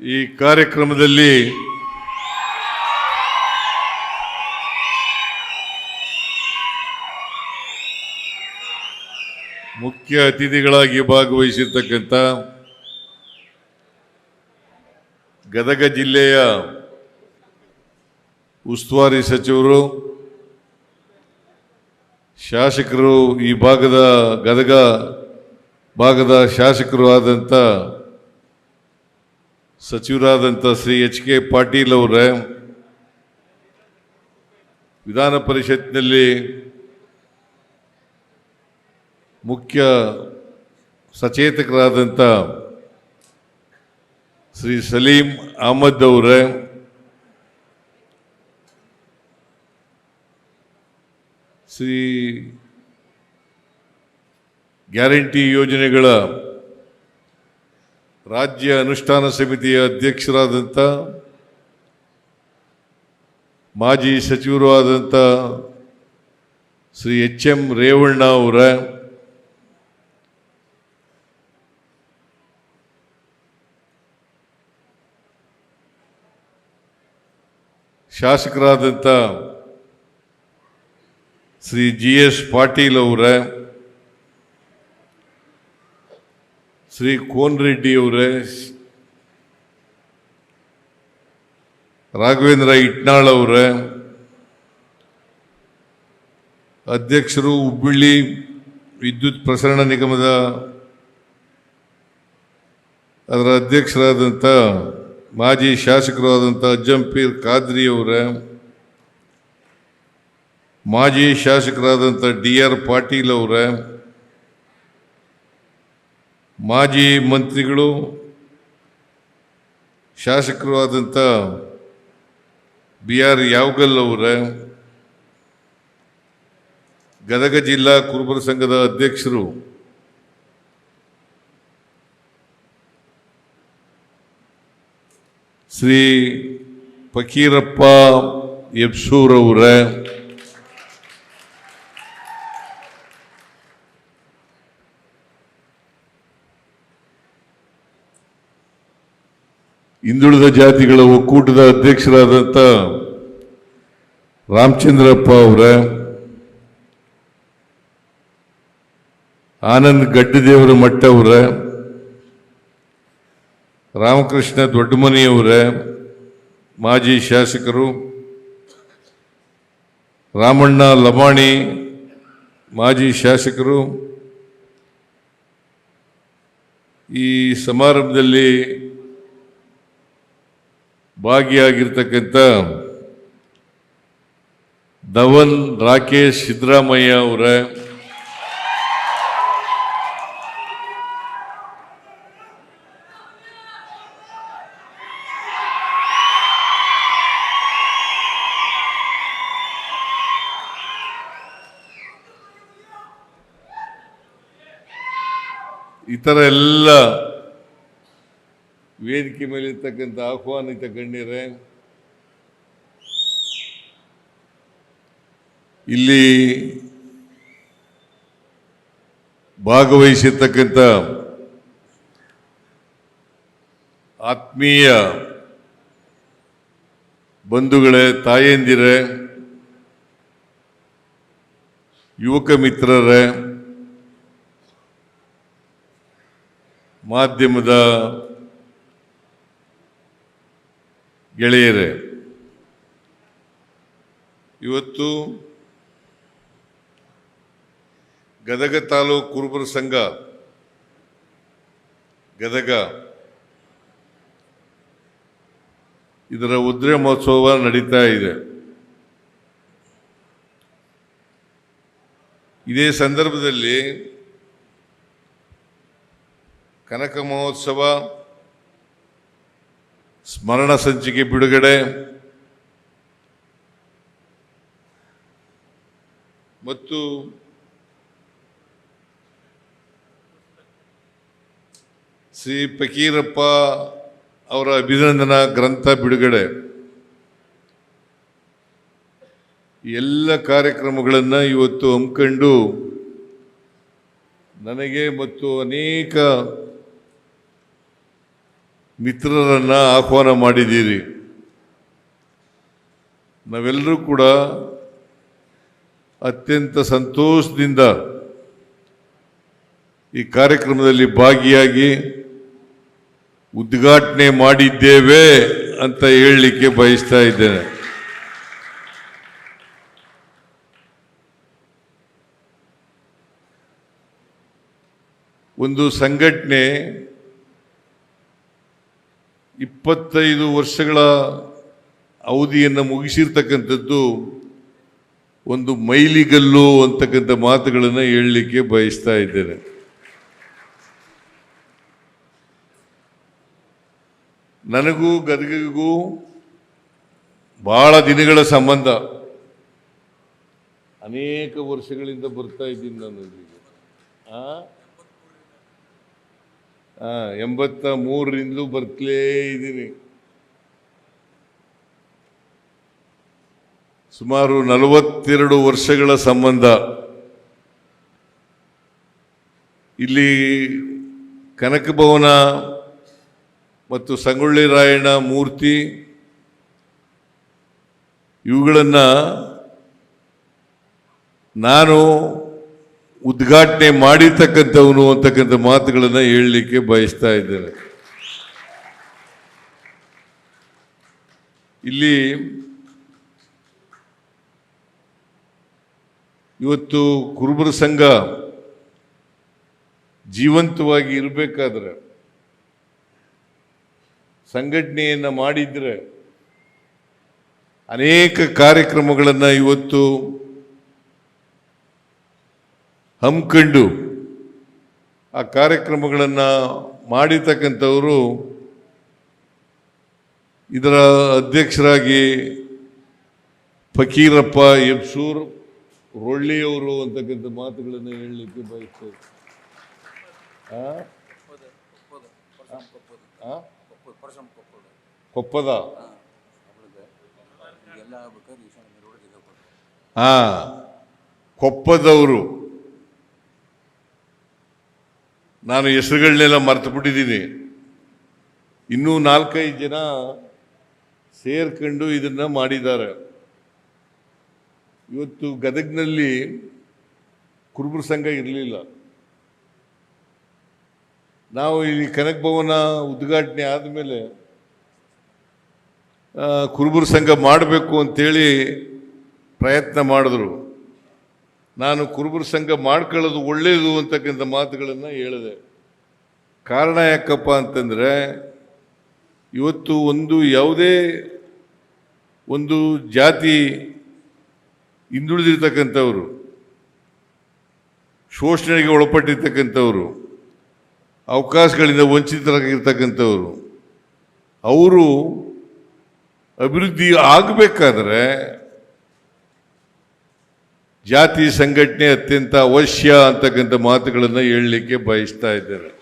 ಈ ಕಾರ್ಯಕ್ರಮದಲ್ಲಿ ಮುಖ್ಯ ಅತಿಥಿಗಳಾಗಿ ಭಾಗವಹಿಸಿರ್ತಕ್ಕಂಥ ಗದಗ ಜಿಲ್ಲೆಯ ಉಸ್ತುವಾರಿ ಸಚಿವರು, ಶಾಸಕರು ಈ ಭಾಗದ ಗದಗ ಭಾಗದ ಶಾಸಕರು ಆದಂಥ ಸಚಿವರಾದಂಥ ಶ್ರೀ ಎಚ್ ಕೆ ಪಾಟೀಲ್ ಅವರೇ, ವಿಧಾನ ಪರಿಷತ್ನಲ್ಲಿ ಮುಖ್ಯ ಸಚೇತಕರಾದಂಥ ಶ್ರೀ ಸಲೀಂ ಅಹಮದ್ ಅವರೇ, ಶ್ರೀ ಗ್ಯಾರಂಟಿ ಯೋಜನೆಗಳ ರಾಜ್ಯ ಅನುಷ್ಠಾನ ಸಮಿತಿಯ ಅಧ್ಯಕ್ಷರಾದಂಥ ಮಾಜಿ ಸಚಿವರು ಆದಂಥ ಶ್ರೀ ಎಚ್ ಎಂ ರೇವಣ್ಣ ಅವರ ಶಾಸಕರಾದಂಥ ಶ್ರೀ ಜಿ ಎಸ್ ಪಾಟೀಲ್ ಅವರ ಶ್ರೀ ಕೋನ್ ರೆಡ್ಡಿ ಅವರೇ ರಾಘವೇಂದ್ರ ಇಟ್ನಾಳ್ ಅವರೇ ಅಧ್ಯಕ್ಷರು ಹುಬ್ಬಳ್ಳಿ ವಿದ್ಯುತ್ ಪ್ರಸರಣ ನಿಗಮದ ಅದರ ಅಧ್ಯಕ್ಷರಾದಂಥ ಮಾಜಿ ಶಾಸಕರು ಆದಂಥ ಅಜ್ಜಂಪೀರ್ ಖಾದ್ರಿ ಅವರೇ, ಮಾಜಿ ಶಾಸಕರಾದಂಥ ಡಿ ಆರ್ ಪಾಟೀಲ್ ಅವರೇ ಮಾಜಿ ಮಂತ್ರಿಗಳು, ಶಾಸಕರು ಆದಂಥ ಬಿ ಆರ್ ಯಾವಗಲ್ ಅವರ, ಗದಗ ಜಿಲ್ಲಾ ಕುರುಬರ ಸಂಘದ ಅಧ್ಯಕ್ಷರು, ಶ್ರೀ ಫಕೀರಪ್ಪ ಯಬ್ಸೂರ್ ಹಿಂದುಳಿದ ಜಾತಿಗಳ ಒಕ್ಕೂಟದ ಅಧ್ಯಕ್ಷರಾದಂಥ ರಾಮಚಂದ್ರಪ್ಪ ಅವರ, ಆನಂದ್ ಗಡ್ಡದೇವರ ಮಟ್ಟ ಅವರ, ರಾಮಕೃಷ್ಣ ದೊಡ್ಡಮನಿಯವರೇ ಮಾಜಿ ಶಾಸಕರು, ರಾಮಣ್ಣ ಲಮಾಣಿ ಮಾಜಿ ಶಾಸಕರು, ಈ ಸಮಾರಂಭದಲ್ಲಿ ಭಾಗಿಯಾಗಿರ್ತಕ್ಕಂಥ ಧವನ್ ರಾಕೇಶ್ ಸಿದ್ದರಾಮಯ್ಯ ಅವರೇ ಇತರ ಎಲ್ಲ ವೇದಿಕೆ ಮೇಲೆ ಇರ್ತಕ್ಕಂಥ ಆಹ್ವಾನಿತ ಗಣ್ಯರೇ ಇಲ್ಲಿ ಭಾಗವಹಿಸಿರ್ತಕ್ಕಂಥ ಆತ್ಮೀಯ ಬಂಧುಗಳೇ ತಾಯಂದಿರೇ ಯುವಕ ಮಿತ್ರರೇ ಮಾಧ್ಯಮದ ಗೆಳೆಯರೇ, ಇವತ್ತು ಗದಗ ತಾಲೂಕು ಕುರುಬರ ಸಂಘ, ಗದಗ ಇದರ ಉದ್ರೆ ಮಹೋತ್ಸವ ನಡೀತಾ ಇದೆ. ಇದೇ ಸಂದರ್ಭದಲ್ಲಿ ಕನಕ ಮಹೋತ್ಸವ ಸ್ಮರಣ ಸಂಚಿಕೆ ಬಿಡುಗಡೆ. ಮತ್ತು ಶ್ರೀ ಫಕೀರಪ್ಪ ಅವರ ಅಭಿನಂದನಾ ಗ್ರಂಥ ಬಿಡುಗಡೆ. ಎಲ್ಲ ಕಾರ್ಯಕ್ರಮಗಳನ್ನು ಇವತ್ತು ಹಮ್ಮಿಕೊಂಡು ನನಗೆ ಮತ್ತು ಅನೇಕ ಮಿತ್ರರನ್ನ ಆಹ್ವಾನ ಮಾಡಿದ್ದೀರಿ. ನಾವೆಲ್ಲರೂ ಕೂಡ ಅತ್ಯಂತ ಸಂತೋಷದಿಂದ ಈ ಕಾರ್ಯಕ್ರಮದಲ್ಲಿ ಭಾಗಿಯಾಗಿ ಉದ್ಘಾಟನೆ ಮಾಡಿದ್ದೇವೆ ಅಂತ ಹೇಳಲಿಕ್ಕೆ ಬಯಸ್ತಾ ಇದ್ದೇನೆ. ಒಂದು ಸಂಘಟನೆ ಇಪ್ಪತ್ತೈದು ವರ್ಷಗಳ ಅವಧಿಯನ್ನು ಮುಗಿಸಿರ್ತಕ್ಕಂಥದ್ದು ಒಂದು ಮೈಲಿಗಲ್ಲು ಅಂತಕ್ಕಂಥ ಮಾತುಗಳನ್ನು ಹೇಳಲಿಕ್ಕೆ ಬಯಸ್ತಾ ಇದ್ದೇನೆ. ನನಗೂ ಗದಗಿಗೂ ಬಹಳ ದಿನಗಳ ಸಂಬಂಧ. ಅನೇಕ ವರ್ಷಗಳಿಂದ ಬರ್ತಾ ಇದ್ದೀನಿ ನಾನು ಇಲ್ಲಿಗೆ. ಆ, ಎಂಬತ್ತ ಮೂರರಿಂದಲೂ ಬರ್ತಲೇ ಇದ್ದೀನಿ. ಸುಮಾರು ನಲವತ್ತೆರಡು ವರ್ಷಗಳ ಸಂಬಂಧ. ಇಲ್ಲಿ ಕನಕ ಭವನ ಮತ್ತು ಸಂಗೊಳ್ಳಿ ರಾಯಣ್ಣ ಮೂರ್ತಿ ಇವುಗಳನ್ನು ನಾನು ಉದ್ಘಾಟನೆ ಮಾಡಿರ್ತಕ್ಕಂಥವನು ಅಂತಕ್ಕಂಥ ಮಾತುಗಳನ್ನು ಹೇಳಲಿಕ್ಕೆ ಬಯಸ್ತಾ ಇದ್ದೇನೆ. ಇಲ್ಲಿ ಇವತ್ತು ಕುರುಬರ ಸಂಘ ಜೀವಂತವಾಗಿ ಇರಬೇಕಾದ್ರೆ, ಸಂಘಟನೆಯನ್ನು ಮಾಡಿದ್ರೆ ಅನೇಕ ಕಾರ್ಯಕ್ರಮಗಳನ್ನು ಇವತ್ತು ಹಮ್ಮಿಕೊಂಡು ಆ ಕಾರ್ಯಕ್ರಮಗಳನ್ನು ಮಾಡಿರ್ತಕ್ಕಂಥವರು ಇದರ ಅಧ್ಯಕ್ಷರಾಗಿ ಫಕೀರಪ್ಪ ಎಬ್ಸೂರ್ ರೊಳ್ಳಿಯವರು ಅಂತಕ್ಕಂಥ ಮಾತುಗಳನ್ನು ಹೇಳಲಿಕ್ಕೆ ಬಯಸ್ತೇವೆ? ಕೊಪ್ಪದ? ಹಾ. ಕೊಪ್ಪದವರು. ನಾನು ಹೆಸರುಗಳನ್ನೆಲ್ಲ ಮರೆತು ಬಿಟ್ಟಿದ್ದೀನಿ ಇನ್ನೂ ನಾಲ್ಕೈದು ಜನ ಸೇರ್ಕೊಂಡು ಇದನ್ನು ಮಾಡಿದ್ದಾರೆ. ಇವತ್ತು ಗದಗ್ನಲ್ಲಿ ಕುರುಬರ ಸಂಘ ಇರಲಿಲ್ಲ. ನಾವು ಇಲ್ಲಿ ಕನಕ ಭವನ ಉದ್ಘಾಟನೆ ಆದಮೇಲೆ ಕುರುಬರ ಸಂಘ ಮಾಡಬೇಕು ಅಂತೇಳಿ ಪ್ರಯತ್ನ ಮಾಡಿದ್ರು. ನಾನು ಕುರುಬರ ಸಂಘ ಮಾಡ್ಕೊಳ್ಳೋದು ಒಳ್ಳೆಯದು ಅಂತಕ್ಕಂಥ ಮಾತುಗಳನ್ನು ಹೇಳಿದೆ. ಕಾರಣ ಯಾಕಪ್ಪ ಅಂತಂದರೆ, ಇವತ್ತು ಒಂದು ಯಾವುದೇ ಒಂದು ಜಾತಿ ಹಿಂದುಳಿದಿರ್ತಕ್ಕಂಥವ್ರು, ಶೋಷಣೆಗೆ ಒಳಪಟ್ಟಿರ್ತಕ್ಕಂಥವ್ರು, ಅವಕಾಶಗಳಿಂದ ವಂಚಿತರಾಗಿರ್ತಕ್ಕಂಥವ್ರು, ಅವರು ಅಭಿವೃದ್ಧಿ ಆಗಬೇಕಾದ್ರೆ ಜಾತಿ ಸಂಘಟನೆ ಅತ್ಯಂತ ಅವಶ್ಯ ಅಂತಕ್ಕಂಥ ಮಾತುಗಳನ್ನು ಹೇಳಲಿಕ್ಕೆ ಬಯಸ್ತಾ ಇದ್ದಾರೆ.